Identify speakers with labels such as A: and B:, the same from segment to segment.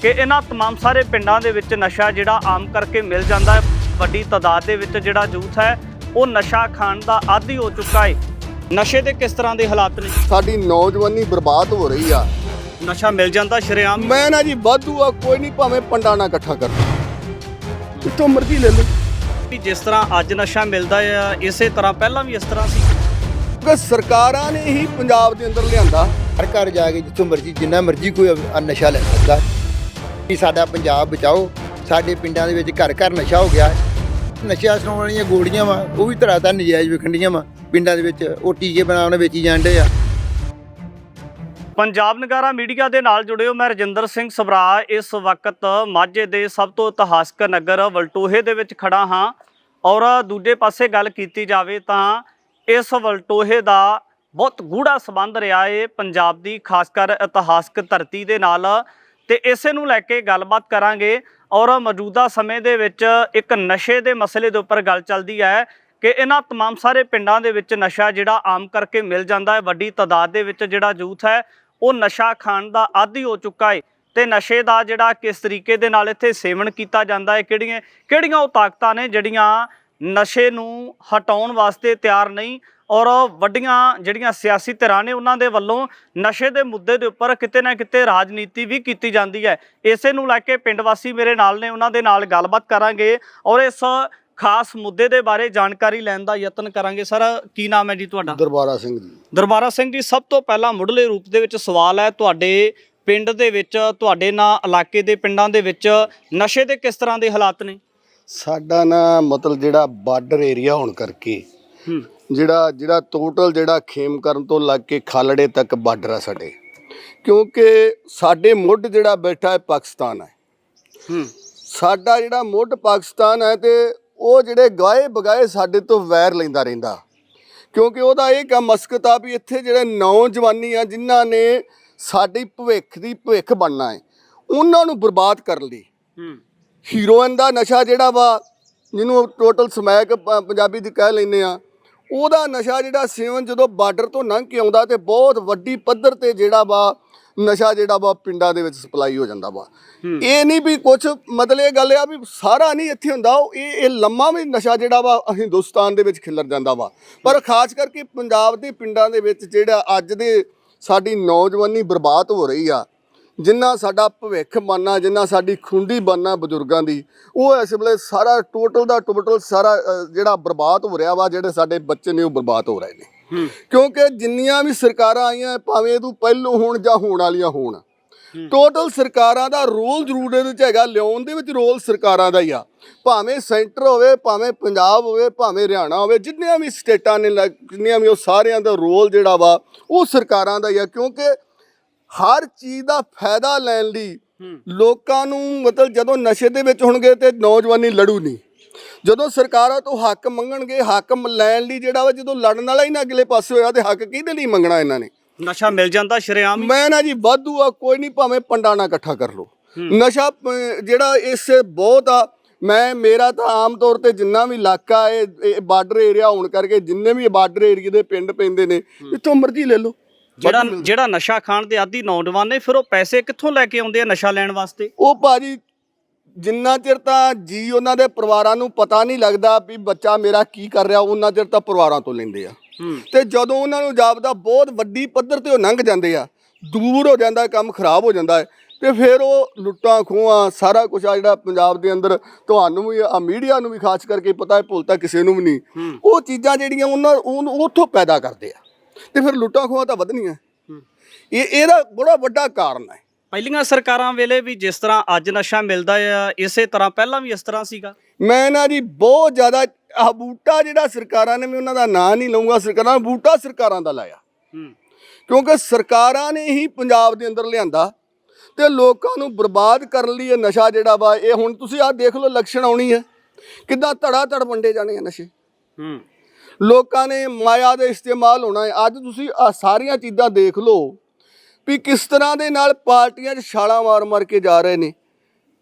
A: ਕਿ ਇਹਨਾਂ तमाम ਸਾਰੇ ਪਿੰਡਾਂ ਦੇ ਵਿੱਚ ਨਸ਼ਾ ਜਿਹੜਾ ਆਮ ਕਰਕੇ ਮਿਲ ਜਾਂਦਾ ਹੈ ਵੱਡੀ ਤਾਦਾਦ ਦੇ ਵਿੱਚ ਜਿਹੜਾ ਯੂਥ ਹੈ ਉਹ ਨਸ਼ਾ ਖਾਣ ਦਾ ਆਦੀ ਹੋ ਚੁੱਕਾ ਹੈ ਨਸ਼ੇ ਦੇ ਕਿਸ ਤਰ੍ਹਾਂ ਦੇ ਹਾਲਾਤ ਨੇ
B: ਸਾਡੀ ਨੌਜਵਾਨੀ ਬਰਬਾਦ ਹੋ ਰਹੀ ਆ
A: ਨਸ਼ਾ ਮਿਲ ਜਾਂਦਾ ਸ਼ਰੇਆਮ
B: ਮੈਂ ਨਾ ਜੀ ਵਾਧੂ ਆ ਕੋਈ ਨਹੀਂ ਭਾਵੇਂ ਪੰਡਾ ਨਾ ਇਕੱਠਾ ਕਰ ਕਿੱਥੋਂ ਮਰਜ਼ੀ ਲੈ ਲਓ
A: ਵੀ ਜਿਸ ਤਰ੍ਹਾਂ ਅੱਜ ਨਸ਼ਾ ਮਿਲਦਾ ਆ ਇਸੇ ਤਰ੍ਹਾਂ ਪਹਿਲਾਂ ਵੀ ਇਸ ਤਰ੍ਹਾਂ ਸੀ
B: ਕਿ ਸਰਕਾਰਾਂ ਨੇ ਹੀ ਪੰਜਾਬ ਦੇ ਅੰਦਰ ਲਿਆਂਦਾ
C: ਹਰ ਘਰ ਜਾ ਕੇ ਜਿੱਥੋਂ ਮਰਜ਼ੀ ਜਿੰਨਾ ਮਰਜ਼ੀ ਕੋਈ ਅ- ਨਸ਼ਾ ਲੈ ਸਕਦਾ ਵੀ ਸਾਡਾ ਪੰਜਾਬ ਬਚਾਓ, ਸਾਡੇ ਪਿੰਡਾਂ ਦੇ ਵਿੱਚ ਘਰ ਘਰ ਨਸ਼ਾ ਹੋ ਗਿਆ। ਨਸ਼ਾ ਸੁਣਾਉਣ ਵਾਲੀਆਂ ਗੋਲੀਆਂ ਵਾ, ਉਹ ਵੀ ਤਰ੍ਹਾਂ ਤਾਂ ਨਜਾਇਜ਼ ਵਿਖੰਡੀਆਂ ਵਾ, ਪਿੰਡਾਂ ਦੇ ਵਿੱਚ, ਉਹ ਟੀਕੇ ਬਣਾਉਣ ਵੇਚੀ ਜਾਂਦੇ ਆ।
A: ਪੰਜਾਬ ਨਗਾਰਾ ਮੀਡੀਆ ਦੇ ਨਾਲ ਜੁੜਿਓ ਮੈਂ ਰਜਿੰਦਰ ਸਿੰਘ ਸਭਰਾ। ਇਸ ਵਕਤ ਮਾਝੇ ਦੇ ਸਭ ਤੋਂ ਇਤਿਹਾਸਕ ਨਗਰ ਵਲਟੋਹੇ ਦੇ ਵਿੱਚ ਖੜਾ ਹਾਂ ਔਰ ਦੂਜੇ ਪਾਸੇ ਗੱਲ ਕੀਤੀ ਜਾਵੇ ਤਾਂ ਇਸ ਵਲਟੋਹੇ ਦਾ ਬਹੁਤ ਗੂੜਾ ਸੰਬੰਧ ਰਿਹਾ ਏ। ਪੰਜਾਬ ਦੀ ਖਾਸ ਕਰ ਇਤਿਹਾਸਕ ਧਰਤੀ ਦੇ ਨਾਲ ਤੇ ਇਸੇ ਨੂੰ ਲੈ ਕੇ ਗੱਲਬਾਤ ਕਰਾਂਗੇ ਔਰ ਮੌਜੂਦਾ ਸਮੇਂ ਦੇ ਵਿੱਚ ਇੱਕ ਨਸ਼ੇ ਦੇ ਮਸਲੇ ਦੇ ਉੱਪਰ ਗੱਲ ਚੱਲਦੀ ਹੈ ਕਿ ਇਹਨਾਂ तमाम ਸਾਰੇ ਪਿੰਡਾਂ ਦੇ ਵਿੱਚ ਨਸ਼ਾ ਜਿਹੜਾ ਆਮ ਕਰਕੇ ਮਿਲ ਜਾਂਦਾ ਹੈ ਵੱਡੀ ਤਾਦਾਦ ਦੇ ਵਿੱਚ ਜਿਹੜਾ ਯੂਥ ਹੈ ਉਹ ਨਸ਼ਾ ਖਾਣ ਦਾ ਆਦੀ ਹੋ ਚੁੱਕਾ ਹੈ ਤੇ ਨਸ਼ੇ ਦਾ ਜਿਹੜਾ ਕਿਸ ਤਰੀਕੇ ਦੇ ਨਾਲ ਇੱਥੇ ਸੇਵਨ ਕੀਤਾ ਜਾਂਦਾ ਹੈ ਕਿਹੜੀਆਂ ਕਿਹੜੀਆਂ ਉਹ ਤਾਕਤਾਂ ਨੇ ਜਿਹੜੀਆਂ ਨਸ਼ੇ ਨੂੰ ਹਟਾਉਣ ਵਾਸਤੇ ਤਿਆਰ ਨਹੀਂ ਔਰ ਵੱਡੀਆਂ ਜਿਹੜੀਆਂ ਸਿਆਸੀ ਧਿਰਾਂ ਨੇ ਉਹਨਾਂ ਦੇ ਵੱਲੋਂ ਨਸ਼ੇ ਦੇ ਮੁੱਦੇ ਦੇ ਉੱਪਰ ਕਿਤੇ ਨਾ ਕਿਤੇ ਰਾਜਨੀਤੀ ਵੀ ਕੀਤੀ ਜਾਂਦੀ ਹੈ। ਇਸੇ ਨੂੰ ਲੈ ਕੇ ਪਿੰਡ ਵਾਸੀ ਮੇਰੇ ਨਾਲ ਨੇ ਉਹਨਾਂ ਦੇ ਨਾਲ ਗੱਲਬਾਤ ਕਰਾਂਗੇ ਔਰ ਇਸ ਖਾਸ ਮੁੱਦੇ ਦੇ ਬਾਰੇ ਜਾਣਕਾਰੀ ਲੈਣ ਦਾ ਯਤਨ ਕਰਾਂਗੇ। ਸਰ ਕੀ ਨਾਮ ਹੈ ਜੀ ਤੁਹਾਡਾ?
B: ਦਰਬਾਰਾ ਸਿੰਘ ਜੀ।
A: ਦਰਬਾਰਾ ਸਿੰਘ ਜੀ ਸਭ ਤੋਂ ਪਹਿਲਾਂ ਮੁੱਢਲੇ ਰੂਪ ਦੇ ਵਿੱਚ ਸਵਾਲ ਹੈ ਤੁਹਾਡੇ ਪਿੰਡ ਦੇ ਵਿੱਚ ਤੁਹਾਡੇ ਨਾਲ ਇਲਾਕੇ ਦੇ ਪਿੰਡਾਂ ਦੇ ਵਿੱਚ ਨਸ਼ੇ ਦੇ ਕਿਸ ਤਰ੍ਹਾਂ ਦੇ ਹਾਲਾਤ ਨੇ?
B: ਸਾਡਾ ਨਾ ਮਤਲਬ ਜਿਹੜਾ ਬਾਰਡਰ ਏਰੀਆ ਹੋਣ ਕਰਕੇ ਜਿਹੜਾ ਜਿਹੜਾ ਟੋਟਲ ਜਿਹੜਾ ਖੇਮ ਕਰਨ ਤੋਂ ਲੱਗ ਕੇ ਖਾਲੜੇ ਤੱਕ ਬਾਰਡਰ ਆ ਸਾਡੇ। ਕਿਉਂਕਿ ਸਾਡੇ ਮੁੱਢ ਜਿਹੜਾ ਬੈਠਾ ਹੈ ਪਾਕਿਸਤਾਨ ਹੈ। ਸਾਡਾ ਜਿਹੜਾ ਮੁੱਢ ਪਾਕਿਸਤਾਨ ਹੈ ਤੇ ਉਹ ਜਿਹੜੇ ਗਾਏ ਬਗਾਏ ਸਾਡੇ ਤੋਂ ਵੈਰ ਲੈਂਦਾ ਰਹਿੰਦਾ। ਕਿਉਂਕਿ ਉਹਦਾ ਇਹ ਕੰਮ ਮਸਕਤ ਆ ਵੀ ਇੱਥੇ ਜਿਹੜੇ ਨੌਜਵਾਨੀ ਆ ਜਿਨ੍ਹਾਂ ਨੇ ਸਾਡੀ ਭਵਿੱਖ ਦੀ ਭਵਿੱਖ ਬਣਨਾ ਹੈ ਉਹਨਾਂ ਨੂੰ ਬਰਬਾਦ ਕਰਨ ਲਈ। ਹੀਰੋਇਨ ਦਾ ਨਸ਼ਾ ਜਿਹੜਾ ਵਾ ਜਿਹਨੂੰ ਟੋਟਲ ਸਮੈਕ ਪੰਜਾਬੀ ਦੀ ਕਹਿ ਲੈਂਦੇ ਆ ਉਹਦਾ ਨਸ਼ਾ ਜਿਹੜਾ ਸੇਵਨ ਜਦੋਂ ਬਾਰਡਰ ਤੋਂ ਲੰਘ ਕੇ ਆਉਂਦਾ ਤੇ ਬਹੁਤ ਵੱਡੀ ਪੱਧਰ ਤੇ ਜਿਹੜਾ ਵਾ ਨਸ਼ਾ ਜਿਹੜਾ ਵਾ ਪਿੰਡਾਂ ਦੇ ਵਿੱਚ ਸਪਲਾਈ ਹੋ ਜਾਂਦਾ ਵਾ। ਇਹ ਨਹੀਂ ਵੀ ਕੁਝ ਮਤਲਬ ਇਹ ਗੱਲ ਆ ਵੀ ਸਾਰਾ ਨਹੀਂ ਇੱਥੇ ਹੁੰਦਾ ਉਹ ਇਹ ਇਹ ਲੰਮਾ ਵੀ ਨਸ਼ਾ ਜਿਹੜਾ ਵਾ ਹਿੰਦੁਸਤਾਨ ਦੇ ਵਿੱਚ ਖਿਲਰ ਜਾਂਦਾ ਵਾ। ਪਰ ਖਾਸ ਕਰਕੇ ਪੰਜਾਬ ਦੇ ਪਿੰਡਾਂ ਦੇ ਵਿੱਚ ਜਿਹੜਾ ਅੱਜ ਦੇ ਸਾਡੀ ਨੌਜਵਾਨੀ ਬਰਬਾਦ ਹੋ ਰਹੀ ਆ ਜਿੰਨਾ ਸਾਡਾ ਭਵਿੱਖ ਬਣਨਾ ਜਿੰਨਾ ਸਾਡੀ ਖੁੰਡੀ ਬਣਨਾ ਬਜ਼ੁਰਗਾਂ ਦੀ ਉਹ ਇਸ ਵੇਲੇ ਸਾਰਾ ਟੋਟਲ ਦਾ ਟੋਟਲ ਸਾਰਾ ਜਿਹੜਾ ਬਰਬਾਦ ਹੋ ਰਿਹਾ ਵਾ ਜਿਹੜੇ ਸਾਡੇ ਬੱਚੇ ਨੇ ਉਹ ਬਰਬਾਦ ਹੋ ਰਹੇ ਨੇ। ਕਿਉਂਕਿ ਜਿੰਨੀਆਂ ਵੀ ਸਰਕਾਰਾਂ ਆਈਆਂ ਭਾਵੇਂ ਇਹ ਤੋਂ ਪਹਿਲੋਂ ਹੋਣ ਜਾਂ ਹੋਣ ਵਾਲੀਆਂ ਹੋਣ ਟੋਟਲ ਸਰਕਾਰਾਂ ਦਾ ਰੋਲ ਜ਼ਰੂਰ ਇਹਦੇ ਵਿੱਚ ਹੈਗਾ ਲਿਆਉਣ ਦੇ ਵਿੱਚ ਰੋਲ ਸਰਕਾਰਾਂ ਦਾ ਹੀ ਆ। ਭਾਵੇਂ ਸੈਂਟਰ ਹੋਵੇ ਭਾਵੇਂ ਪੰਜਾਬ ਹੋਵੇ ਭਾਵੇਂ ਹਰਿਆਣਾ ਹੋਵੇ ਜਿੰਨੀਆਂ ਵੀ ਸਟੇਟਾਂ ਨੇ ਜਿੰਨੀਆਂ ਵੀ ਉਹ ਸਾਰਿਆਂ ਦਾ ਰੋਲ ਜਿਹੜਾ ਵਾ ਉਹ ਸਰਕਾਰਾਂ ਦਾ ਹੀ ਆ ਕਿਉਂਕਿ ਹਰ ਚੀਜ਼ ਦਾ ਫਾਇਦਾ ਲੈਣ ਲਈ ਲੋਕਾਂ ਨੂੰ ਮਤਲਬ ਜਦੋਂ ਨਸ਼ੇ ਦੇ ਵਿੱਚ ਹੋਣਗੇ ਤੇ ਨੌਜਵਾਨੀ ਲੜੂ ਨਹੀਂ ਜਦੋਂ ਸਰਕਾਰਾਂ ਤੋਂ ਹੱਕ ਮੰਗਣਗੇ ਹੱਕ ਲੈਣ ਲਈ ਜਿਹੜਾ ਵਾ ਜਦੋਂ ਲੜਨ ਵਾਲਾ ਹੀ ਨਾ ਅਗਲੇ ਪਾਸੇ ਹੋਇਆ ਤੇ ਹੱਕ ਕਿਹਦੇ ਲਈ ਮੰਗਣਾ ਇਹਨਾਂ ਨੇ?
A: ਨਸ਼ਾ ਮਿਲ ਜਾਂਦਾ ਸ਼ਰੇਆਮ।
B: ਮੈਂ ਨਾ ਜੀ ਵਾਧੂ ਆ ਕੋਈ ਨਹੀਂ ਭਾਵੇਂ ਪੰਡਾ ਨਾ ਇਕੱਠਾ ਕਰ ਲੋ ਨਸ਼ਾ ਜਿਹੜਾ ਇਸ ਬਹੁਤ ਆ ਮੈਂ ਮੇਰਾ ਤਾਂ ਆਮ ਤੌਰ ਤੇ ਜਿੰਨਾ ਵੀ ਇਲਾਕਾ ਹੈ ਇਹ ਬਾਰਡਰ ਏਰੀਆ ਹੋਣ ਕਰਕੇ ਜਿੰਨੇ ਵੀ ਬਾਰਡਰ ਏਰੀਏ ਦੇ ਪਿੰਡ ਪੈਂਦੇ ਨੇ ਜਿੱਥੋਂ ਮਰਜ਼ੀ ਲੈ ਲਓ।
A: ਜਿਹੜਾ ਜਿਹੜਾ ਨਸ਼ਾ ਖਾਣ ਦੇ ਆਦੀ ਨੌਜਵਾਨ ਨੇ ਫਿਰ ਉਹ ਪੈਸੇ ਕਿੱਥੋਂ ਲੈ ਕੇ ਆਉਂਦੇ ਆ ਨਸ਼ਾ ਲੈਣ ਵਾਸਤੇ?
B: ਉਹ ਭਾਜੀ ਜਿੰਨਾ ਚਿਰ ਤਾਂ ਜੀ ਉਹਨਾਂ ਦੇ ਪਰਿਵਾਰਾਂ ਨੂੰ ਪਤਾ ਨਹੀਂ ਲੱਗਦਾ ਵੀ ਬੱਚਾ ਮੇਰਾ ਕੀ ਕਰ ਰਿਹਾ ਉਹਨਾਂ ਚਿਰ ਤਾਂ ਪਰਿਵਾਰਾਂ ਤੋਂ ਲੈਂਦੇ ਆ। ਤੇ ਜਦੋਂ ਉਹਨਾਂ ਨੂੰ ਜਾਪਦਾ ਬਹੁਤ ਵੱਡੀ ਪੱਧਰ ਤੇ ਉਹ ਲੰਘ ਜਾਂਦੇ ਆ। ਦੂਰ ਹੋ ਜਾਂਦਾ ਕੰਮ ਖਰਾਬ ਹੋ ਜਾਂਦਾ ਹੈ। ਤੇ ਫਿਰ ਉਹ ਲੁੱਟਾਂ ਖੋਹਾਂ ਸਾਰਾ ਕੁਝ ਆ ਜਿਹੜਾ ਪੰਜਾਬ ਦੇ ਅੰਦਰ ਤੁਹਾਨੂੰ ਵੀ ਆ ਮੀਡੀਆ ਨੂੰ ਵੀ ਖਾਸ ਕਰਕੇ ਪਤਾ ਹੈ ਭੁੱਲਤਾ ਕਿਸੇ ਨੂੰ ਵੀ ਨਹੀਂ। ਉਹ ਚੀਜ਼ਾਂ ਜਿਹੜੀਆਂ ਉਹਨਾਂ ਉਹਨੂੰ ਉੱਥੋਂ ਪੈਦਾ ਕਰਦੇ ਆ। ਤੇ ਫਿਰ ਲੁੱਟਾਂ ਖੋਹਾਂ ਤਾਂ ਵਧਣੀਆਂ। ਇਹ ਇਹਦਾ ਬੜਾ ਵੱਡਾ ਕਾਰਨ ਹੈ।
A: ਪਹਿਲੀਆਂ ਸਰਕਾਰਾਂ ਵੇਲੇ ਵੀ ਜਿਸ ਤਰ੍ਹਾਂ ਅੱਜ ਨਸ਼ਾ ਮਿਲਦਾ ਆ ਇਸੇ ਤਰ੍ਹਾਂ ਪਹਿਲਾਂ ਵੀ ਇਸ ਤਰ੍ਹਾਂ ਸੀਗਾ।
B: ਮੈਂ ਨਾ ਜੀ ਬਹੁਤ ਜ਼ਿਆਦਾ ਆਹ ਬੂਟਾ ਜਿਹੜਾ ਸਰਕਾਰਾਂ ਨੇ ਮੈਂ ਉਹਨਾਂ ਦਾ ਨਾਂ ਨਹੀਂ ਲਵਾਂਗਾ ਸਰਕਾਰਾਂ ਬੂਟਾ ਸਰਕਾਰਾਂ ਦਾ ਲਾਇਆ। ਕਿਉਂਕਿ ਸਰਕਾਰਾਂ ਨੇ ਹੀ ਪੰਜਾਬ ਦੇ ਅੰਦਰ ਲਿਆਂਦਾ ਤੇ ਲੋਕਾਂ ਨੂੰ ਬਰਬਾਦ ਕਰਨ ਲਈ ਇਹ ਨਸ਼ਾ ਜਿਹੜਾ ਵਾ ਇਹ ਹੁਣ ਤੁਸੀਂ ਆਹ ਦੇਖ ਲਓ ਇਲੈਕਸ਼ਨ ਆਉਣੀ ਹੈ। ਕਿੱਦਾਂ ਧੜਾ ਧੜ ਵੰਡੇ ਜਾਣੇ ਆ ਨਸ਼ੇ।
A: ਹੂੰ।
B: ਲੋਕਾਂ ਨੇ ਮਾਇਆ ਦੇ ਇਸਤੇਮਾਲ ਹੋਣਾ ਹੈ। ਅੱਜ ਤੁਸੀਂ ਆ ਸਾਰੀਆਂ ਚੀਜ਼ਾਂ ਦੇਖ ਲਓ ਵੀ ਕਿਸ ਤਰ੍ਹਾਂ ਦੇ ਨਾਲ ਪਾਰਟੀਆਂ 'ਚ ਛਾਲਾਂ ਮਾਰ-ਮਾਰ ਕੇ ਜਾ ਰਹੇ ਨੇ।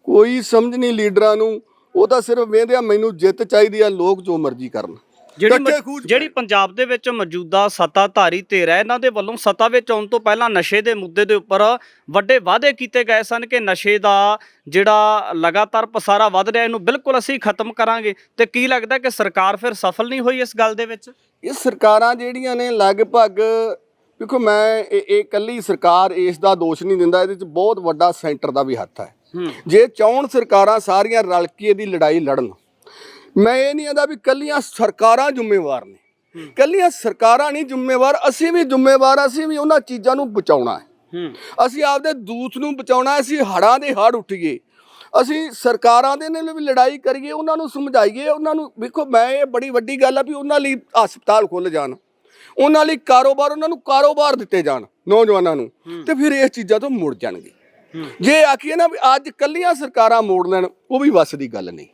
B: ਕੋਈ ਸਮਝ ਨਹੀਂ ਲੀਡਰਾਂ ਨੂੰ। ਉਹ ਤਾਂ ਸਿਰਫ ਵੇਂਦੇ ਆ, ਮੈਨੂੰ ਜਿੱਤ ਚਾਹੀਦੀ ਆ, ਲੋਕ ਜੋ ਮਰਜ਼ੀ ਕਰਨ।
A: ਜਿਹੜੀ ਜਿਹੜੀ ਪੰਜਾਬ ਦੇ ਵਿੱਚ ਮੌਜੂਦਾ ਸੱਤਾਧਾਰੀ ਧਿਰ ਹੈ ਇਹਨਾਂ ਦੇ ਵੱਲੋਂ ਸੱਤਾ ਵਿੱਚ ਆਉਣ ਤੋਂ ਪਹਿਲਾਂ ਨਸ਼ੇ ਦੇ ਮੁੱਦੇ ਦੇ ਉੱਪਰ ਵੱਡੇ ਵਾਅਦੇ ਕੀਤੇ ਗਏ ਸਨ ਕਿ ਨਸ਼ੇ ਦਾ ਜਿਹੜਾ ਲਗਾਤਾਰ ਪਸਾਰਾ ਵੱਧ ਰਿਹਾ ਇਹਨੂੰ ਬਿਲਕੁਲ ਅਸੀਂ ਖਤਮ ਕਰਾਂਗੇ। ਤੇ ਕੀ ਲੱਗਦਾ ਕਿ ਸਰਕਾਰ ਫਿਰ ਸਫਲ ਨਹੀਂ ਹੋਈ ਇਸ ਗੱਲ ਦੇ ਵਿੱਚ?
B: ਇਹ ਸਰਕਾਰਾਂ ਜਿਹੜੀਆਂ ਨੇ ਲਗਭਗ ਦੇਖੋ ਮੈਂ ਇਹ ਇਹ ਇਕੱਲੀ ਸਰਕਾਰ ਇਸ ਦਾ ਦੋਸ਼ ਨਹੀਂ ਦਿੰਦਾ ਇਹਦੇ ਵਿੱਚ ਬਹੁਤ ਵੱਡਾ ਸੈਂਟਰ ਦਾ ਵੀ ਹੱਥ ਹੈ।
A: ਹੂੰ।
B: ਜੇ ਚਾਹਣ ਸਰਕਾਰਾਂ ਸਾਰੀਆਂ ਰਲ ਕੇ ਇਹਦੀ ਲੜਾਈ ਲੜਨ ਮੈਂ ਇਹ ਨਹੀਂ ਆਂਦਾ ਵੀ ਕੱਲੀਆਂ ਸਰਕਾਰਾਂ ਜ਼ਿੰਮੇਵਾਰ ਨੇ। ਕੱਲੀਆਂ ਸਰਕਾਰਾਂ ਨਹੀਂ ਜ਼ਿੰਮੇਵਾਰ ਅਸੀਂ ਵੀ ਜ਼ਿੰਮੇਵਾਰ ਅਸੀਂ ਵੀ ਉਹਨਾਂ ਚੀਜ਼ਾਂ ਨੂੰ ਬਚਾਉਣਾ ਹੈ। ਅਸੀਂ ਆਪਦੇ ਦੂਤ ਨੂੰ ਬਚਾਉਣਾ ਹੈ, ਅਸੀਂ ਹੜਾਂ ਦੇ ਹੜ ਉੱਠੀਏ। ਅਸੀਂ ਸਰਕਾਰਾਂ ਦੇ ਨਾਲ ਵੀ ਲੜਾਈ ਕਰੀਏ ਉਹਨਾਂ ਨੂੰ ਸਮਝਾਈਏ ਉਹਨਾਂ ਨੂੰ ਵੇਖੋ ਮੈਂ ਇਹ ਬੜੀ ਵੱਡੀ ਗੱਲ ਆ ਵੀ ਉਹਨਾਂ ਲਈ ਹਸਪਤਾਲ ਖੁੱਲ ਜਾਣ। ਉਹਨਾਂ ਲਈ ਕਾਰੋਬਾਰ ਉਹਨਾਂ ਨੂੰ ਕਾਰੋਬਾਰ ਦਿੱਤੇ ਜਾਣ ਨੌਜਵਾਨਾਂ ਨੂੰ। ਤੇ ਫਿਰ ਇਸ ਚੀਜ਼ਾਂ ਤੋਂ ਮੁੜ ਜਾਣਗੇ। ਜੇ ਆਖੀਏ ਨਾ ਵੀ ਅੱਜ ਕੱਲੀਆਂ ਸਰਕਾਰਾਂ ਮੋੜ ਲੈਣ ਉਹ ਵੀ ਵੱਸ ਦੀ ਗੱਲ ਨਹੀਂ।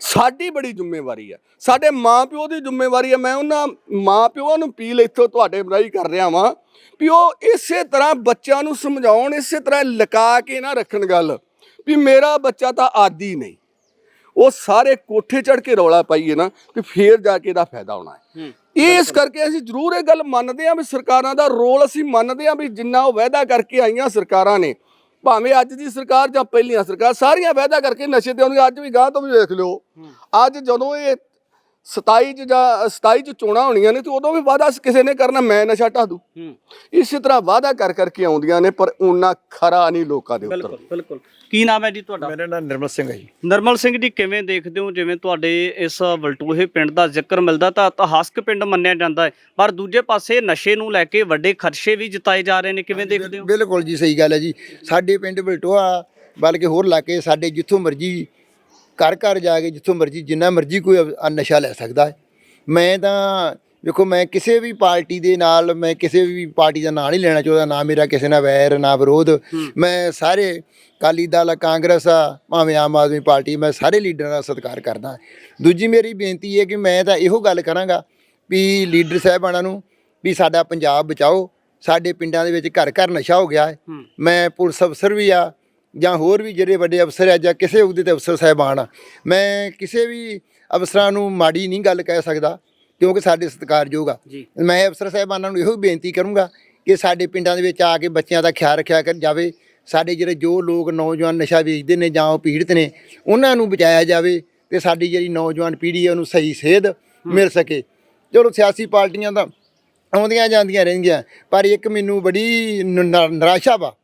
B: ਸਾਡੀ ਬੜੀ ਜ਼ਿੰਮੇਵਾਰੀ ਆ। ਸਾਡੇ ਮਾਪਿਓ ਦੀ ਜ਼ਿੰਮੇਵਾਰੀ ਆ। ਮੈਂ ਉਹਨਾਂ ਮਾਪਿਓ ਨੂੰ ਅਪੀਲ ਇੱਥੋਂ ਤੁਹਾਡੇ ਰਾਹੀਂ ਕਰ ਰਿਹਾ ਵਾਂ ਵੀ ਉਹ ਇਸੇ ਤਰ੍ਹਾਂ ਬੱਚਿਆਂ ਨੂੰ ਸਮਝਾਉਣ ਇਸੇ ਤਰ੍ਹਾਂ ਲੁਕਾ ਕੇ ਨਾ ਰੱਖਣ ਗੱਲ ਵੀ ਮੇਰਾ ਬੱਚਾ ਤਾਂ ਆਦੀ ਨਹੀਂ। ਉਹ ਸਾਰੇ ਕੋਠੇ ਚੜ ਕੇ ਰੌਲਾ ਪਾਈਏ ਨਾ ਕਿ ਫੇਰ ਜਾ ਕੇ ਇਹਦਾ ਫਾਇਦਾ ਹੋਣਾ ਹੈ।
A: ਹੂੰ
B: ਇਸ ਕਰਕੇ ਅਸੀਂ ਜ਼ਰੂਰ ਇਹ ਗੱਲ ਮੰਨਦੇ ਹਾਂ ਵੀ ਸਰਕਾਰਾਂ ਦਾ ਰੋਲ ਅਸੀਂ ਮੰਨਦੇ ਹਾਂ ਵੀ ਜਿੰਨਾ ਉਹ ਵਾਅਦਾ ਕਰਕੇ ਆਈਆਂ ਸਰਕਾਰਾਂ ਨੇ ਭਾਵੇਂ ਅੱਜ ਦੀ ਸਰਕਾਰ ਜਾਂ ਪਹਿਲੀਆਂ ਸਰਕਾਰ ਸਾਰੀਆਂ ਵਾਅਦਾ ਕਰਕੇ ਨਸ਼ੇ ਤੇ ਆਉਂਦੀਆਂ ਅੱਜ ਵੀ ਗਾਂ ਤੋਂ ਵੀ ਵੇਖ ਲਿਓ। ਅੱਜ ਜਦੋਂ ਇਹ 27 ਚ ਜਾਂ 27 ਚ ਚੋਣਾਂ ਹੋਣੀਆਂ ਨੇ ਤੇ ਉਦੋਂ ਵੀ ਵਾਅਦਾ ਕਿਸੇ ਨੇ ਕਰਨਾ ਮੈਂ ਨਸ਼ਾ ਢਾ ਦੂੰ ਇਸੇ ਤਰ੍ਹਾਂ ਵਾਅਦਾ ਕਰ ਕਰਕੇ ਆਉਂਦੀਆਂ ਨੇ ਪਰ ਉਹਨਾਂ ਖਰਾ ਨਹੀਂ ਲੋਕਾਂ ਦੇ ਉੱਤਰ।
A: ਬਿਲਕੁਲ ਬਿਲਕੁਲ। ਕੀ ਨਾਮ ਹੈ ਜੀ ਤੁਹਾਡਾ?
C: ਮੇਰਾ ਨਾਮ ਨਿਰਮਲ ਸਿੰਘ ਹੈ ਜੀ।
A: ਨਰਮਲ ਸਿੰਘ ਜੀ ਕਿਵੇਂ ਦੇਖਦੇ ਹੋ? ਜਿਵੇਂ ਤੁਹਾਡੇ ਇਸ ਵਲਟੂਹੇ ਪਿੰਡ ਦਾ ਜ਼ਿਕਰ ਮਿਲਦਾ ਤਾਂ ਇਤਿਹਾਸਕ ਪਿੰਡ ਮੰਨਿਆ ਜਾਂਦਾ ਹੈ। ਪਰ ਦੂਜੇ ਪਾਸੇ ਨਸ਼ੇ ਨੂੰ ਲੈ ਕੇ ਵੱਡੇ ਖਰਚੇ ਵੀ ਜਤਾਏ ਜਾ ਰਹੇ ਨੇ ਕਿਵੇਂ ਦੇਖਦੇ ਹੋ?
C: ਬਿਲਕੁਲ ਜੀ ਸਹੀ ਗੱਲ ਹੈ ਜੀ। ਸਾਡੇ ਪਿੰਡ ਬਲਟੋਆ ਬਲਕਿ ਹੋਰ ਇਲਾਕੇ ਸਾਡੇ ਜਿੱਥੋਂ ਮਰਜ਼ੀ ਘਰ ਘਰ ਜਾ ਕੇ ਜਿੱਥੋਂ ਮਰਜ਼ੀ ਜਿੰਨਾ ਮਰਜ਼ੀ ਕੋਈ ਨਸ਼ਾ ਲੈ ਸਕਦਾ ਹੈ। ਮੈਂ ਤਾਂ ਵੇਖੋ ਮੈਂ ਕਿਸੇ ਵੀ ਪਾਰਟੀ ਦੇ ਨਾਲ ਮੈਂ ਕਿਸੇ ਵੀ ਪਾਰਟੀ ਦਾ ਨਾਂ ਨਹੀਂ ਲੈਣਾ ਚਾਹੁੰਦਾ ਨਾ ਮੇਰਾ ਕਿਸੇ ਨਾਲ ਵੈਰ ਨਾ ਵਿਰੋਧ। ਮੈਂ ਸਾਰੇ ਅਕਾਲੀ ਦਲ ਕਾਂਗਰਸ ਆ ਭਾਵੇਂ ਆਮ ਆਦਮੀ ਪਾਰਟੀ ਮੈਂ ਸਾਰੇ ਲੀਡਰਾਂ ਦਾ ਸਤਿਕਾਰ ਕਰਦਾ ਦੂਜੀ ਮੇਰੀ ਬੇਨਤੀ ਹੈ ਕਿ ਮੈਂ ਤਾਂ ਇਹੋ ਗੱਲ ਕਰਾਂਗਾ ਵੀ ਲੀਡਰ ਸਾਹਿਬਾਨਾਂ ਨੂੰ ਵੀ ਸਾਡਾ ਪੰਜਾਬ ਬਚਾਓ। ਸਾਡੇ ਪਿੰਡਾਂ ਦੇ ਵਿੱਚ ਘਰ ਘਰ ਨਸ਼ਾ ਹੋ ਗਿਆ ਹੂੰ। ਮੈਂ ਪੁਲਿਸ ਅਫਸਰ ਵੀ ਆ ਜਾਂ ਹੋਰ ਵੀ ਜਿਹੜੇ ਵੱਡੇ ਅਫਸਰ ਆ ਜਾਂ ਕਿਸੇ ਅਹੁਦੇ ਤੇ ਅਫਸਰ ਸਾਹਿਬਾਨ ਆ ਮੈਂ ਕਿਸੇ ਵੀ ਅਫਸਰਾਂ ਨੂੰ ਮਾੜੀ ਨਹੀਂ ਗੱਲ ਕਹਿ ਸਕਦਾ ਕਿਉਂਕਿ ਸਾਡੇ ਸਤਿਕਾਰਯੋਗ ਆ। ਮੈਂ ਅਫਸਰ ਸਾਹਿਬਾਨਾਂ ਨੂੰ ਇਹੋ ਬੇਨਤੀ ਕਰੂੰਗਾ ਕਿ ਸਾਡੇ ਪਿੰਡਾਂ ਦੇ ਵਿੱਚ ਆ ਕੇ ਬੱਚਿਆਂ ਦਾ ਖਿਆਲ ਰੱਖਿਆ ਕਰ ਜਾਵੇ ਸਾਡੇ ਜਿਹੜੇ ਜੋ ਲੋਕ ਨੌਜਵਾਨ ਨਸ਼ਾ ਵੇਚਦੇ ਨੇ ਜਾਂ ਉਹ ਪੀੜਤ ਨੇ ਉਹਨਾਂ ਨੂੰ ਬਚਾਇਆ ਜਾਵੇ ਤੇ ਸਾਡੀ ਜਿਹੜੀ ਨੌਜਵਾਨ ਪੀੜ੍ਹੀ ਹੈ ਉਹਨੂੰ ਸਹੀ ਸੇਧ ਮਿਲ ਸਕੇ। ਚਲੋ ਸਿਆਸੀ ਪਾਰਟੀਆਂ ਦਾ ਆਉਂਦੀਆਂ ਜਾਂਦੀਆਂ ਰਹਿੰਦੀਆਂ ਪਰ ਇੱਕ ਮੈਨੂੰ ਬੜੀ ਨਿਰਾਸ਼ਾ ਵਾ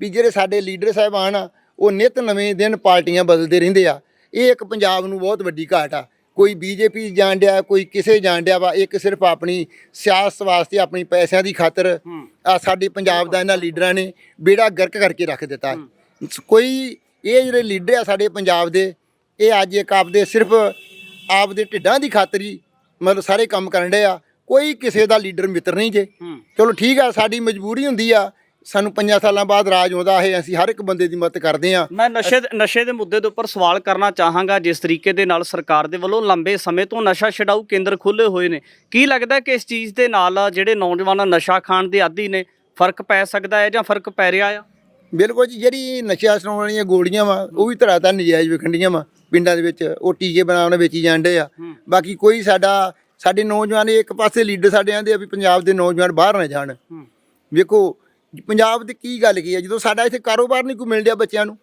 C: ਵੀ ਜਿਹੜੇ ਸਾਡੇ ਲੀਡਰ ਸਾਹਿਬਾਨ ਆ ਉਹ ਨਿਤ ਨਵੇਂ ਦਿਨ ਪਾਰਟੀਆਂ ਬਦਲਦੇ ਰਹਿੰਦੇ ਆ। ਇਹ ਇੱਕ ਪੰਜਾਬ ਨੂੰ ਬਹੁਤ ਵੱਡੀ ਘਾਟ ਆ। ਕੋਈ ਬੀਜੇਪੀ ਜਾਣ ਡਿਆ ਕੋਈ ਕਿਸੇ ਜਾਣ ਡਿਆ ਵਾ ਇੱਕ ਸਿਰਫ ਆਪਣੀ ਸਿਆਸਤ ਵਾਸਤੇ ਆਪਣੀ ਪੈਸਿਆਂ ਦੀ ਖਾਤਰ ਆ ਸਾਡੇ ਪੰਜਾਬ ਦਾ ਇਹਨਾਂ ਲੀਡਰਾਂ ਨੇ ਬੇੜਾ ਗਰਕ ਕਰਕੇ ਰੱਖ ਦਿੱਤਾ। ਕੋਈ ਇਹ ਜਿਹੜੇ ਲੀਡਰ ਆ ਸਾਡੇ ਪੰਜਾਬ ਦੇ ਇਹ ਅੱਜ ਇੱਕ ਆਪਦੇ ਸਿਰਫ ਆਪਦੇ ਢਿੱਡਾਂ ਦੀ ਖਾਤਰ ਹੀ ਮਤਲਬ ਸਾਰੇ ਕੰਮ ਕਰਨ ਡਏ ਆ। ਕੋਈ ਕਿਸੇ ਦਾ ਲੀਡਰ ਮਿੱਤਰ ਨਹੀਂ ਜੇ। ਚਲੋ ਠੀਕ ਆ ਸਾਡੀ ਮਜਬੂਰੀ ਹੁੰਦੀ ਆ ਸਾਨੂੰ ਪੰਜਾਂ ਸਾਲਾਂ ਬਾਅਦ ਰਾਜ ਆਉਂਦਾ ਹੈ ਅਸੀਂ ਹਰ ਇੱਕ ਬੰਦੇ ਦੀ ਮਦਦ ਕਰਦੇ ਆ
A: ਮੈਂ ਨਸ਼ੇ ਦੇ- ਨਸ਼ੇ ਦੇ ਮੁੱਦੇ ਦੇ ਉੱਪਰ ਸਵਾਲ ਕਰਨਾ ਚਾਹਾਂਗਾ ਜਿਸ ਤਰੀਕੇ ਦੇ ਨਾਲ ਸਰਕਾਰ ਦੇ ਵੱਲੋਂ ਲੰਬੇ ਸਮੇਂ ਤੋਂ ਨਸ਼ਾ ਛਡਾਊ ਕੇਂਦਰ ਖੁੱਲੇ ਹੋਏ ਨੇ। ਕੀ ਲੱਗਦਾ ਕਿ ਇਸ ਚੀਜ਼ ਦੇ ਨਾਲ ਜਿਹੜੇ ਨੌਜਵਾਨ ਨਸ਼ਾ ਖਾਣ ਦੇ ਆਦੀ ਨੇ ਫ਼ਰਕ ਪੈ ਸਕਦਾ ਹੈ ਜਾਂ ਫ਼ਰਕ ਪੈ ਰਿਹਾ ਆ?
C: ਬਿਲਕੁਲ ਜੀ ਜਿਹੜੀ ਨਸ਼ਾ ਛਡਾਉਣ ਵਾਲੀਆਂ ਗੋਲੀਆਂ ਵਾ ਉਹ ਵੀ ਧੜਾ ਤਾਂ ਨਜਾਇਜ਼ ਵਿਖੰਡੀਆਂ ਵਾ ਪਿੰਡਾਂ ਦੇ ਵਿੱਚ। ਉਹ ਟੀਕੇ ਬਣਾਉਣ ਵੇਚੀ ਜਾਂਦੇ ਆ। ਬਾਕੀ ਕੋਈ ਸਾਡਾ ਸਾਡੇ ਨੌਜਵਾਨ ਇੱਕ ਪਾਸੇ ਲੀਡਰ ਸਾਡੇ ਆਂਦੇ ਆ ਵੀ ਪੰਜਾਬ ਦੇ ਨੌਜਵਾਨ ਬਾਹਰ ਨਾ ਜਾਣ। ਵੇਖੋ ਪੰਜਾਬ ਦੀ ਕੀ ਗੱਲ ਕੀ ਹੈ? ਜਦੋਂ ਸਾਡਾ ਇੱਥੇ ਕਾਰੋਬਾਰ ਨਹੀਂ ਕੋਈ ਮਿਲ ਰਿਹਾ ਬੱਚਿਆਂ ਨੂੰ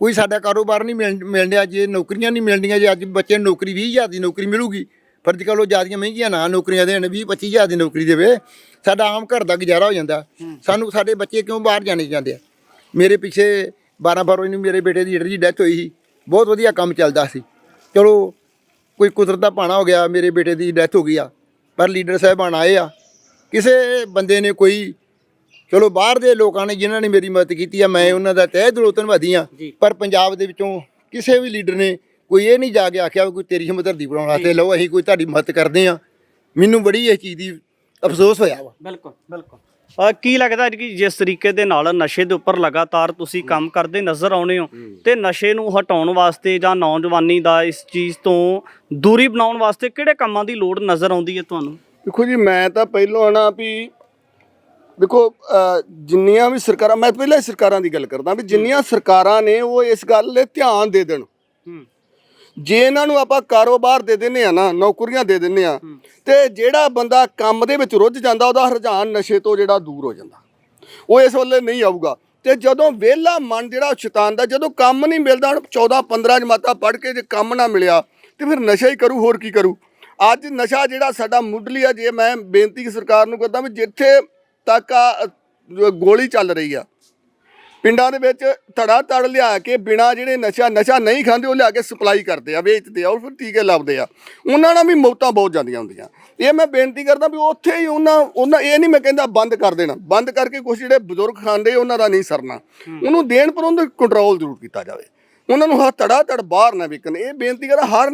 C: ਕੋਈ ਸਾਡਾ ਕਾਰੋਬਾਰ ਨਹੀਂ ਮਿਲ ਰਿਹਾ ਜੇ ਨੌਕਰੀਆਂ ਨਹੀਂ ਮਿਲਣੀਆਂ ਜੇ ਅੱਜ ਬੱਚੇ ਨੂੰ ਨੌਕਰੀ 20000 ਦੀ ਨੌਕਰੀ ਮਿਲੂਗੀ ਪਰ ਅੱਜ ਕੱਲ੍ਹ ਉਹ ਜ਼ਿਆਦੀਆਂ ਮਹਿੰਗੀਆਂ ਨਾ ਨੌਕਰੀਆਂ ਦੇਣ 20 25000 ਦੀ ਨੌਕਰੀ ਦੇਵੇ ਸਾਡਾ ਆਮ ਘਰ ਦਾ ਗੁਜ਼ਾਰਾ ਹੋ ਜਾਂਦਾ। ਸਾਨੂੰ ਸਾਡੇ ਬੱਚੇ ਕਿਉਂ ਬਾਹਰ ਜਾਣੇ ਜਾਂਦੇ ਆ? ਮੇਰੇ ਪਿੱਛੇ 12 ਫਰਵਰੀ ਨੂੰ ਮੇਰੇ ਬੇਟੇ ਦੀ ਜਿਹੜੀ ਡੈਥ ਹੋਈ ਸੀ ਬਹੁਤ ਵਧੀਆ ਕੰਮ ਚੱਲਦਾ ਸੀ। ਚਲੋ ਕੋਈ ਕੁਦਰਤ ਦਾ ਭਾਣਾ ਹੋ ਗਿਆ ਮੇਰੇ ਬੇਟੇ ਦੀ ਡੈਥ ਹੋ ਗਈ ਆ ਪਰ ਲੀਡਰ ਸਾਹਿਬਾਨ ਆਏ ਆ। ਕਿਸੇ ਬੰਦੇ ਨੇ ਕੋਈ ਚਲੋ ਬਾਹਰ ਦੇ ਲੋਕਾਂ ਨੇ ਜਿਨ੍ਹਾਂ ਨੇ ਮੇਰੀ ਮਦਦ ਕੀਤੀ ਆ ਮੈਂ ਉਹਨਾਂ ਦਾ ਤਹਿ ਦਿਲੋਂ ਧੰਨਵਾਦੀ ਆ। ਪਰ ਪੰਜਾਬ ਦੇ ਵਿੱਚੋਂ ਕਿਸੇ ਵੀ ਲੀਡਰ ਨੇ ਕੋਈ ਇਹ ਨਹੀਂ ਜਾ ਕੇ ਆਖਿਆ ਵੀ ਕੋਈ ਤੇਰੀ ਹਮਦਰਦੀ ਬਣਾਉਣ ਵਾਸਤੇ ਲਓ ਅਸੀਂ ਕੋਈ ਤੁਹਾਡੀ ਮਦਦ ਕਰਦੇ ਆ। ਮੈਨੂੰ ਬੜੀ ਇਸ ਚੀਜ਼ ਦੀ ਅਫਸੋਸ ਹੋਇਆ ਵਾ।
A: ਬਿਲਕੁਲ ਬਿਲਕੁਲ। ਕੀ ਲੱਗਦਾ ਕਿ ਜਿਸ ਤਰੀਕੇ ਦੇ ਨਾਲ ਨਸ਼ੇ ਦੇ ਉੱਪਰ ਲਗਾਤਾਰ ਤੁਸੀਂ ਕੰਮ ਕਰਦੇ ਨਜ਼ਰ ਆਉਣੇ ਹੋ ਤੇ ਨਸ਼ੇ ਨੂੰ ਹਟਾਉਣ ਵਾਸਤੇ ਜਾਂ ਨੌਜਵਾਨੀ ਦਾ ਇਸ ਚੀਜ਼ ਤੋਂ ਦੂਰੀ ਬਣਾਉਣ ਵਾਸਤੇ ਕਿਹੜੇ ਕੰਮਾਂ ਦੀ ਲੋੜ ਨਜ਼ਰ ਆਉਂਦੀ ਹੈ ਤੁਹਾਨੂੰ?
B: ਦੇਖੋ ਜੀ ਮੈਂ ਤਾਂ ਪਹਿਲੋਂ ਆਣਾ ਵੀ ਦੇਖੋ ਜਿੰਨੀਆਂ ਵੀ ਸਰਕਾਰਾਂ ਮੈਂ ਪਹਿਲਾਂ ਹੀ ਸਰਕਾਰਾਂ ਦੀ ਗੱਲ ਕਰਦਾ ਵੀ ਜਿੰਨੀਆਂ ਸਰਕਾਰਾਂ ਨੇ ਉਹ ਇਸ ਗੱਲ 'ਤੇ ਧਿਆਨ ਦੇ ਦੇਣ। ਜੇ ਇਹਨਾਂ ਨੂੰ ਆਪਾਂ ਕਾਰੋਬਾਰ ਦੇ ਦਿੰਨੇ ਆ ਨਾ ਨੌਕਰੀਆਂ ਦੇ ਦਿੰਨੇ ਆ ਤੇ ਜਿਹੜਾ ਬੰਦਾ ਕੰਮ ਦੇ ਵਿੱਚ ਰੁੱਝ ਜਾਂਦਾ ਉਹਦਾ ਰੁਝਾਨ ਨਸ਼ੇ ਤੋਂ ਜਿਹੜਾ ਦੂਰ ਹੋ ਜਾਂਦਾ। ਉਹ ਇਸ ਵੇਲੇ ਨਹੀਂ ਆਊਗਾ। ਤੇ ਜਦੋਂ ਵਿਹਲਾ ਮਨ ਜਿਹੜਾ ਸ਼ੈਤਾਨ ਦਾ ਜਦੋਂ ਕੰਮ ਨਹੀਂ ਮਿਲਦਾ ਹੁਣ 14 15 ਜਮਾਤਾਂ ਪੜ੍ਹ ਕੇ ਜੇ ਕੰਮ ਨਾ ਮਿਲਿਆ ਤੇ ਫਿਰ ਨਸ਼ਾ ਹੀ ਕਰੂ ਹੋਰ ਕੀ ਕਰੂ? ਅੱਜ ਨਸ਼ਾ ਜਿਹੜਾ ਸਾਡਾ ਮੁੱਢਲੀ ਆ ਜੇ ਮੈਂ ਬੇਨਤੀ ਸਰਕਾਰ ਨੂੰ ਕਰਦਾ ਵੀ ਜਿੱਥੇ ਤੱਕ ਆ ਗੋਲੀ ਚੱਲ ਰਹੀ ਆ। ਪਿੰਡਾਂ ਦੇ ਵਿੱਚ ਧੜਾ ਧੜ ਲਿਆ ਕੇ ਬਿਨਾ ਜਿਹੜੇ ਨਸ਼ਾ ਨਸ਼ਾ ਨਹੀਂ ਖਾਂਦੇ ਉਹ ਲਿਆ ਕੇ ਸਪਲਾਈ ਕਰਦੇ ਆ ਵੇਚਦੇ ਆ ਉਹ ਫਿਰ ਟੀਕੇ ਲੱਭਦੇ ਆ। ਉਹਨਾਂ ਨਾਲ ਵੀ ਮੌਤਾਂ ਬਹੁਤ ਜਾਂਦੀਆਂ ਹੁੰਦੀਆਂ। ਇਹ ਮੈਂ ਬੇਨਤੀ ਕਰਦਾ ਵੀ ਉੱਥੇ ਹੀ ਉਹਨਾਂ ਉਹਨਾਂ ਇਹ ਨਹੀਂ ਮੈਂ ਕਹਿੰਦਾ ਬੰਦ ਕਰ ਦੇਣਾ। ਬੰਦ ਕਰਕੇ ਕੁਝ ਜਿਹੜੇ ਬਜ਼ੁਰਗ ਖਾਂਦੇ ਉਹਨਾਂ ਦਾ ਨਹੀਂ ਸਰਨਾ। ਉਹਨੂੰ ਦੇਣ ਪਰ ਉਹਨੂੰ ਕੰਟਰੋਲ ਜ਼ਰੂਰ ਕੀਤਾ ਜਾਵੇ। ਉਹਨਾਂ ਨੂੰ ਹ ਧੜਾ ਧੜ ਬਾਹਰ ਨਾ ਵਿਕਣ। ਇਹ ਬੇਨਤੀ ਕਰ ਹਰ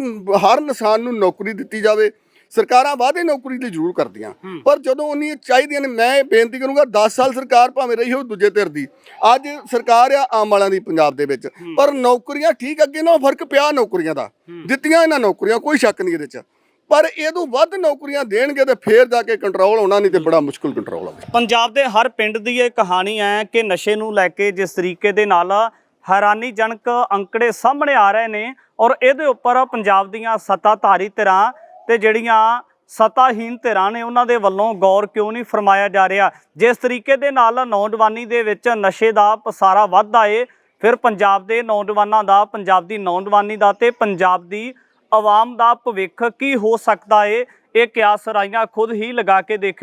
B: ਹਰ ਇਨਸਾਨ ਨੂੰ ਨੌਕਰੀ ਦਿੱਤੀ ਜਾਵੇ। ਸਰਕਾਰਾਂ ਵਾਅਦੇ ਨੌਕਰੀ ਲਈ ਜ਼ਰੂਰ ਕਰਦੀਆਂ। ਪਰ ਜਦੋਂ ਉਨੀ ਚਾਹੀਦੀਆਂ ਨੇ ਮੈਂ ਬੇਨਤੀ ਕਰੂੰਗਾ 10 ਸਾਲ ਸਰਕਾਰ ਭਾਵੇਂ ਰਹੀ ਹੋ ਦੂਜੇ ਧਿਰ ਦੀ ਅੱਜ ਸਰਕਾਰ ਆ ਆਮ ਵਾਲਿਆਂ ਦੀ ਪੰਜਾਬ ਦੇ ਵਿੱਚ। ਪਰ ਨੌਕਰੀਆਂ ਠੀਕ ਅੱਗੇ ਨਾਲੋਂ ਫ਼ਰਕ ਪਿਆ ਨੌਕਰੀਆਂ ਦਾ। ਦਿੱਤੀਆਂ ਇਹਨਾਂ ਨੌਕਰੀਆਂ ਕੋਈ ਸ਼ੱਕ ਨਹੀਂ ਇਹਦੇ 'ਚ। ਪਰ ਇਹ ਤੋਂ ਵੱਧ ਨੌਕਰੀਆਂ ਦੇਣਗੇ ਤੇ ਫੇਰ ਜਾ ਕੇ ਕੰਟਰੋਲ ਹੋਣਾ ਨਹੀਂ ਤੇ ਬੜਾ ਮੁਸ਼ਕਲ ਕੰਟਰੋਲ ਹੋਵੇ।
A: ਪੰਜਾਬ ਦੇ ਹਰ ਪਿੰਡ ਦੀ ਇਹ ਕਹਾਣੀ ਹੈ ਕਿ ਨਸ਼ੇ ਨੂੰ ਲੈ ਕੇ ਜਿਸ ਤਰੀਕੇ ਦੇ ਨਾਲ ਹੈਰਾਨੀਜਨਕ ਅੰਕੜੇ ਸਾਹਮਣੇ ਆ ਰਹੇ ਨੇ ਔਰ ਇਹਦੇ ਉੱਪਰ ਪੰਜਾਬ ਦੀਆਂ ਸੱਤਾਧਾਰੀ ਧਿਰਾਂ ਤੇ ਜਿਹੜੀਆਂ ਸਤਾਹੀਨ ਧਿਰਾਂ ਨੇ ਉਹਨਾਂ ਦੇ ਵੱਲੋਂ ਗੌਰ ਕਿਉਂ ਨਹੀਂ ਫਰਮਾਇਆ ਜਾ ਰਿਹਾ? ਜਿਸ ਤਰੀਕੇ ਦੇ ਨਾਲ ਨੌਜਵਾਨੀ ਦੇ ਵਿੱਚ ਨਸ਼ੇ ਦਾ ਪਸਾਰਾ ਵੱਧਦਾ ਏ, ਫਿਰ ਪੰਜਾਬ ਦੇ ਨੌਜਵਾਨਾਂ ਦਾ, ਪੰਜਾਬ ਦੀ ਨੌਜਵਾਨੀ ਦਾ ਤੇ ਪੰਜਾਬ ਦੀ ਆਵਾਮ ਦਾ ਭਵਿੱਖ ਕੀ ਹੋ ਸਕਦਾ ਏ? ਇਹ ਕਿਆਸ ਰਾਈਆਂ ਖੁਦ ਹੀ ਲਗਾ ਕੇ ਦੇਖ